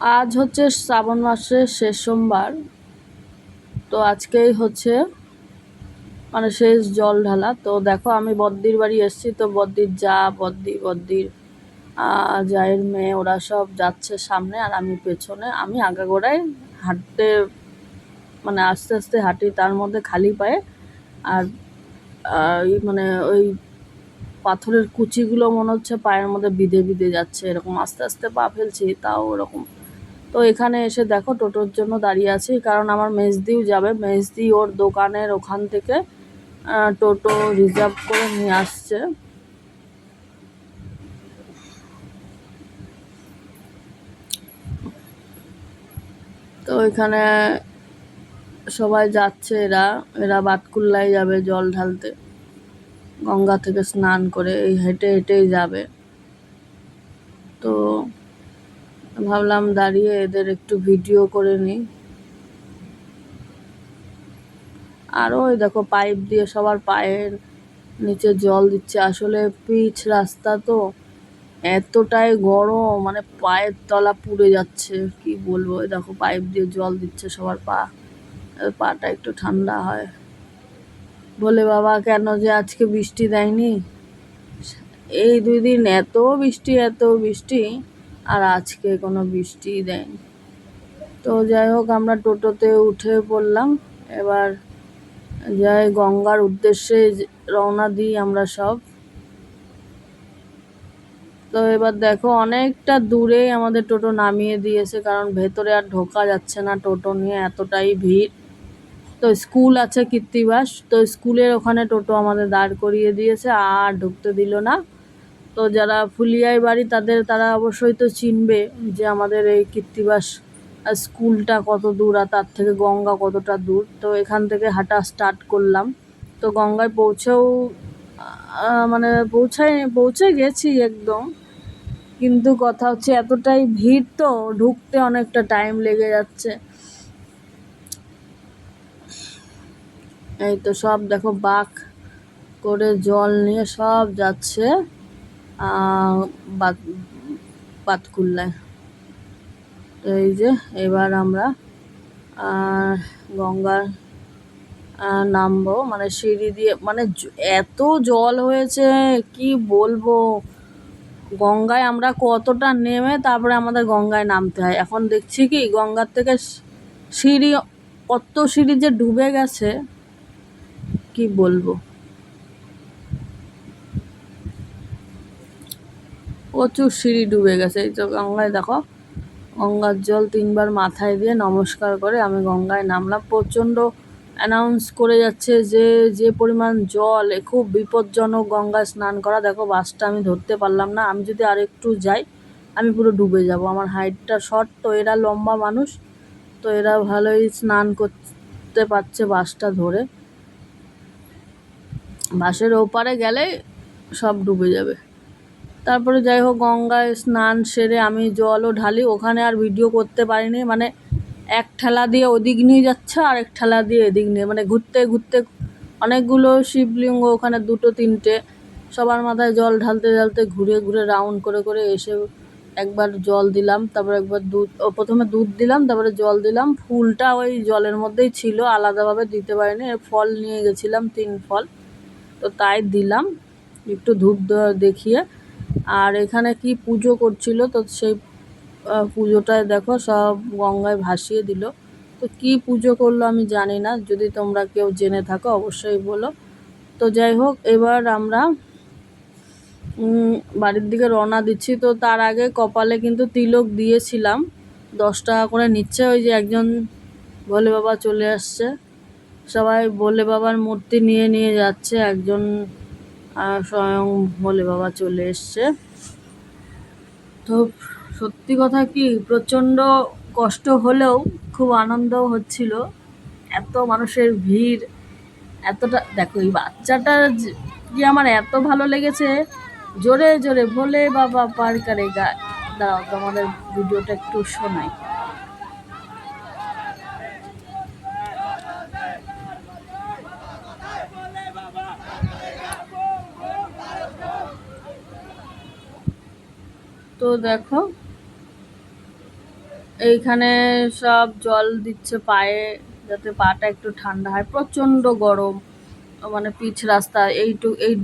আজ হচ্ছে শ্রাবণ মাসের শেষ সোমবার। তো আজকেই হচ্ছে মানে শেষ জল ঢালা। তো দেখো, আমি বদ্দির বাড়ি এসেছি। তো বদ্দির যা, বদ্দি, বদ্দির জায়ের মেয়ে, ওরা সব যাচ্ছে সামনে আর আমি পেছনে। আমি আগাগোড়ায় হাঁটতে মানে আস্তে আস্তে হাঁটি তার মধ্যে খালি পায়ে। আর মানে ওই পাথরের কুচিগুলো মনে হচ্ছে পায়ের মধ্যে বিঁধে বিঁধে যাচ্ছে। এরকম আস্তে আস্তে পা ফেলছি, তাও ওরকম। তো এখানে এসে দেখো টোটোর জন্য দাঁড়িয়ে আছি, কারণ আমার মেজদিও যাবে। মেজদি ওর দোকানের ওখান থেকে টোটো রিজার্ভ করে নিয়ে আসছে। তো এখানে সবাই যাচ্ছে এরা এরা বাতকুল্লায় যাবে জল ঢালতে। গঙ্গা থেকে স্নান করে এই হেঁটে হেঁটেই যাবে। তো ভাবলাম দাঁড়িয়ে এদের একটু ভিডিও করে নিই। আরও ওই দেখো পাইপ দিয়ে সবার পায়ের নিচে জল দিচ্ছে। আসলে পিচ রাস্তা তো এতটাই গরম মানে পায়ের তলা পুড়ে যাচ্ছে। কি বলব? ওই দেখো পাইপ দিয়ে জল দিচ্ছে সবার পা। পাটা একটু ঠান্ডা হয়। বলে, বাবা, কেন যে আজকে বৃষ্টি দেয়নি? এই দুই দিন এত বৃষ্টি এত বৃষ্টি। আর আজকে কোনো বৃষ্টিই দেয়নি তো যাই হোক, আমরা টোটোতে উঠে পড়লাম। এবার যাই গঙ্গার উদ্দেশ্যে রওনা দিই আমরা সব। তো এবার দেখো, অনেকটা দূরেই আমাদের টোটো নামিয়ে দিয়েছে, কারণ ভেতরে আর ঢোকা যাচ্ছে না টোটো নিয়ে, এতটাই ভিড়। তো স্কুল আছে কীর্তিবাস, তো স্কুলের ওখানে টোটো আমাদের দাঁড় করিয়ে দিয়েছে, আর ঢুকতে দিল না। তো যারা ফুলিয়াই বাড়ি, তাদের, তারা অবশ্যই তো চিনবে যে আমাদের এই কীর্তিবাস স্কুলটা কত দূর আর তার থেকে গঙ্গা কতটা দূর। তো এখান থেকে হাঁটা স্টার্ট করলাম। তো গঙ্গায় পৌঁছেও মানে পৌঁছাই, পৌঁছে গেছি একদম। কিন্তু কথা হচ্ছে এতটাই ভিড় তো, ঢুকতে অনেকটা টাইম লেগে যাচ্ছে। এই তো সব দেখো বাঘ করে জল নিয়ে সব যাচ্ছে। পাতকুল্লায় তো এই যে, এবার আমরা গঙ্গার নামবো। মানে সিঁড়ি দিয়ে মানে এত জল হয়েছে, কি বলব? গঙ্গায় আমরা কতটা নেমে তারপরে আমাদের গঙ্গায় নামতে হয়। এখন দেখছি কি, গঙ্গার থেকে সিঁড়ি কত সিঁড়ি যে ডুবে গেছে, কি বলব? প্রচুর সিঁড়ি ডুবে গেছে। এই তো গঙ্গায় দেখো, গঙ্গার জল তিনবার মাথায় দিয়ে নমস্কার করে আমি গঙ্গায় নামলাম। প্রচণ্ড অ্যানাউন্স করে যাচ্ছে যে যে পরিমাণ জল, এ খুব বিপজ্জনক গঙ্গায় স্নান করা। দেখো, বাসটা আমি ধরতে পারলাম না। আমি যদি আর একটু যাই, আমি পুরো ডুবে যাব। আমার হাইটটা শর্ট, তো এরা লম্বা মানুষ, তো এরা ভালোই স্নান করতে পারছে বাসটা ধরে। বাসের ওপারে গেলে সব ডুবে যাবে। তারপরে যাই হোক, গঙ্গায় স্নান সেরে আমি জলও ঢালি। ওখানে আর ভিডিও করতে পারিনি। মানে এক ঠেলা দিয়ে ওদিক নিয়ে যাচ্ছে আর এক ঠেলা দিয়ে এদিক নিয়ে। মানে ঘুরতে ঘুরতে অনেকগুলো শিবলিঙ্গ ওখানে দুটো, তিনটে। সবার মাথায় জল ঢালতে ঢালতে ঘুরে ঘুরে রাউন্ড করে করে এসে একবার জল দিলাম। তারপর একবার দুধ, ও প্রথমে দুধ দিলাম, তারপরে জল দিলাম। ফুলটা ওই জলের মধ্যেই ছিল, আলাদাভাবে দিতে পারিনি। ফল নিয়ে গেছিলাম, তিন ফল। তো তাই দিলাম। একটু ধূপ দেখিয়ে আর এখানে কি পুজো করছিল, তো সেই পুজোটায় দেখো সব গঙ্গায় ভাসিয়ে দিল। তো কি পুজো করল আমি জানি না, যদি তোমরা কেউ জেনে থাকো অবশ্যই বলো। তো যাই হোক, এবার আমরা বাড়ির দিকে রওনা দিচ্ছি। তো তার আগে কপালে কিন্তু তিলক দিয়েছিলাম, দশ টাকা করে নিচ্ছে। ওই যে একজন ভোলে বাবা চলে আসছে। সবাই ভোলে বাবার মূর্তি নিয়ে নিয়ে যাচ্ছে, একজন স্বয়ং ভোলে বাবা চলে এসছে। তো সত্যি কথা কি, প্রচণ্ড কষ্ট হলেও খুব আনন্দও হচ্ছিল। এত মানুষের ভিড়, এতটা, দেখো এই বাচ্চাটা যে আমার এত ভালো লেগেছে। জোরে জোরে ভোলে বাবা পার করে গা, দাও তোমাদের ভিডিওটা একটু শোনাই। তো দেখো, এইখানে সব জল দিচ্ছে পায়ে যাতে পাটা একটু ঠান্ডা হয়। প্রচণ্ড গরম মানে পিচ রাস্তা, এইটু, এই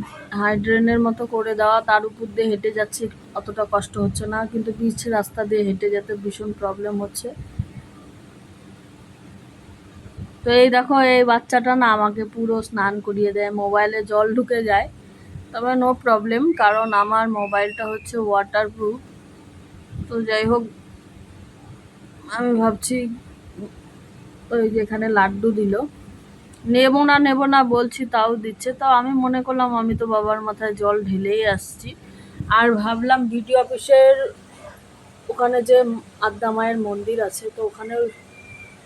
হাইড্রেনের মতো করে দেওয়া, তার উপর দিয়ে হেঁটে যাচ্ছে, অতটা কষ্ট হচ্ছে না, কিন্তু পিচ রাস্তা দিয়ে হেঁটে যেতে ভীষণ প্রবলেম হচ্ছে। তো এই দেখো, এই বাচ্চাটা না আমাকে পুরো স্নান করিয়ে দেয়, মোবাইলে জল ঢুকে যায়। তবে নো প্রবলেম কারণ আমার মোবাইলটা হচ্ছে ওয়াটার প্রুফ তো যাই হোক, আমি ভাবছি ওই যেখানে লাড্ডু দিল। নেব না নেব না বলছি, তাও দিচ্ছে। তাও আমি মনে করলাম, আমি তো বাবার মাথায় জল ঢেলেই আসছি। আর ভাবলাম বিডিও অফিসের ওখানে যে আদ্যা মায়ের মন্দির আছে, তো ওখানে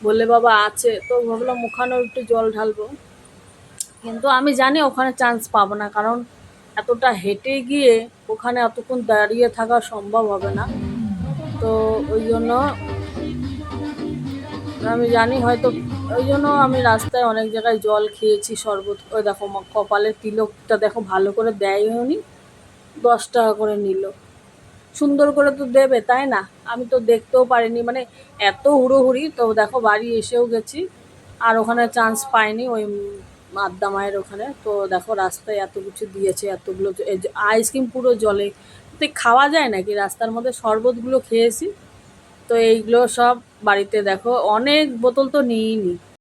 বলে বাবা আছে। তো ভাবলাম ওখানেও একটু জল ঢালবো। কিন্তু আমি জানি ওখানে চান্স পাবো না, কারণ এতটা হেঁটে গিয়ে ওখানে এতক্ষণ দাঁড়িয়ে থাকা সম্ভব হবে না। তো ওই জন্য আমি জানি হয়তো, ওই জন্য আমি রাস্তায় অনেক জায়গায় জল খেয়েছি শরবত। ওই দেখো কপালের তিলকটা দেখো, ভালো করে দেয় হয়নি। দশ টাকা করে নিল। সুন্দর করে তো দেবে, তাই না? আমি তো দেখতেও পারিনি। মানে এত হুড়োহুড়ি, তো দেখো, বাড়ি এসেও গেছি। আর ওখানে চান্স পাইনি, ওই আদ্যা মায়ের ওখানে। তো দেখো রাস্তায় এত কিছু দিয়েছে, এতগুলো আইসক্রিম পুরো জলে। তো খাওয়া যায় নাকি? রাস্তার মধ্যে শরবতগুলো খেয়েছি। তো এইগুলো সব বাড়িতে দেখো, অনেক বোতল তো নিইনি।